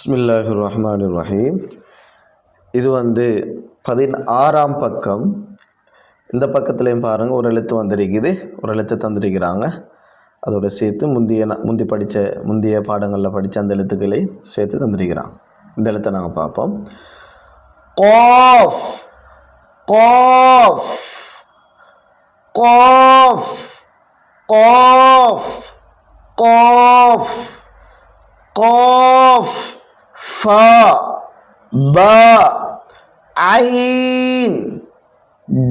பிஸ்மில்லாஹி ரஹ்மான் ரஹீம் இது வந்து பதினாறாம் பக்கம். இந்த பக்கத்துலேயும் பாருங்கள் ஒரு எழுத்து வந்திருக்குது ஒரு எழுத்து தந்திருக்கிறாங்க. அதோடு சேர்த்து முந்தைய முந்தி படித்த முந்தைய பாடங்களில் படித்த அந்த எழுத்துக்களை சேர்த்து தந்திருக்கிறாங்க. இந்த எழுத்தை நாங்கள் பார்ப்போம். காஃப் காஃப் காஃப் காஃப் காஃப் காஃப். فاء باء عين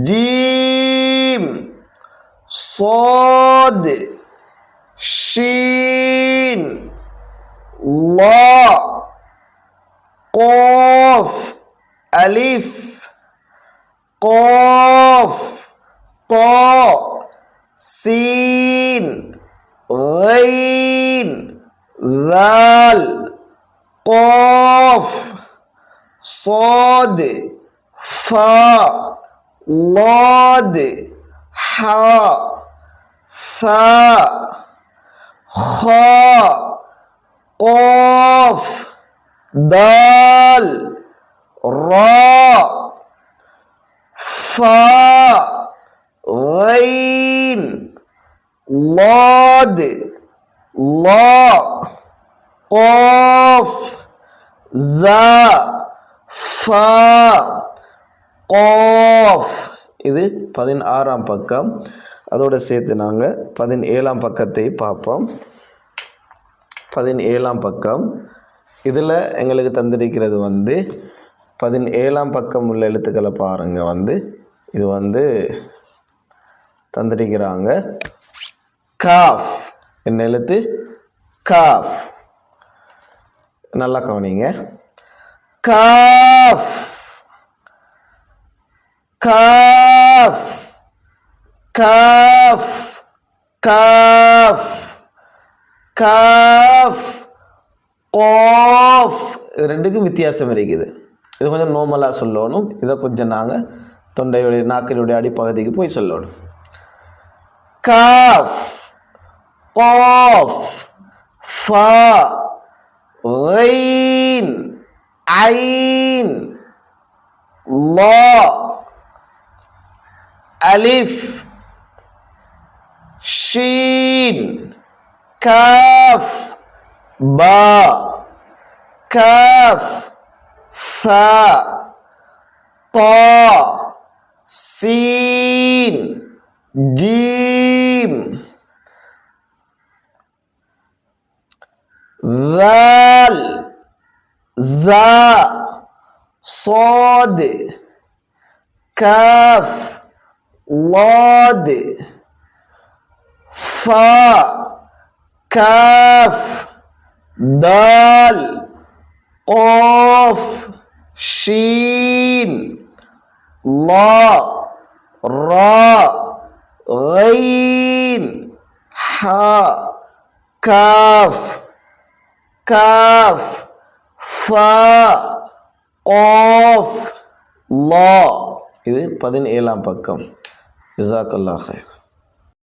جيم صاد شين لا قاف ألف قاف طاء سين غين ذال قاف صاد فاء ضاد حاء ثاء خاء قاف دال راء فاء غين ضاد لا قاف زا فا قاف இது பதினாறாம் பக்கம் அதோட சேர்த்து நாங்கள் பதினேழாம் பக்கத்தை பார்ப்போம் பதினேழாம் பக்கம் இதில் எங்களுக்கு தந்திருக்கிறது வந்து பதினேழாம் பக்கம் உள்ள எழுத்துக்களை பாருங்கள் வந்து இது வந்து தந்திருக்கிறாங்க காஃப் என்ன எழுத்து காஃப் நல்லா கவனிங்க. காஃப். காஃப். காஃப். காஃப். காஃப். காஃப் இது ரெண்டுக்கும் வித்தியாசம் இருக்குது. இது கொஞ்சம் நோமலாக சொல்லணும். இதை கொஞ்சம் நாங்கள் தொண்டையுடைய நாக்கினுடைய அடிப்பகுதிக்கு போய் சொல்லணும். காஃப். காஃப் ஃபா. Ain, Ain. Lo. Alif. Shin. Kaf. Ba. Kaf. Sa Ta. Sin. Jim. ذال زا صاد كاف ضاد فاء كاف دال قاف شين لا راء غين حاء كاف. காஃப் ஃபா ஆஃப் லா இது பதினேழாம் பக்கம். ஜிசாக்கல்லாஹ்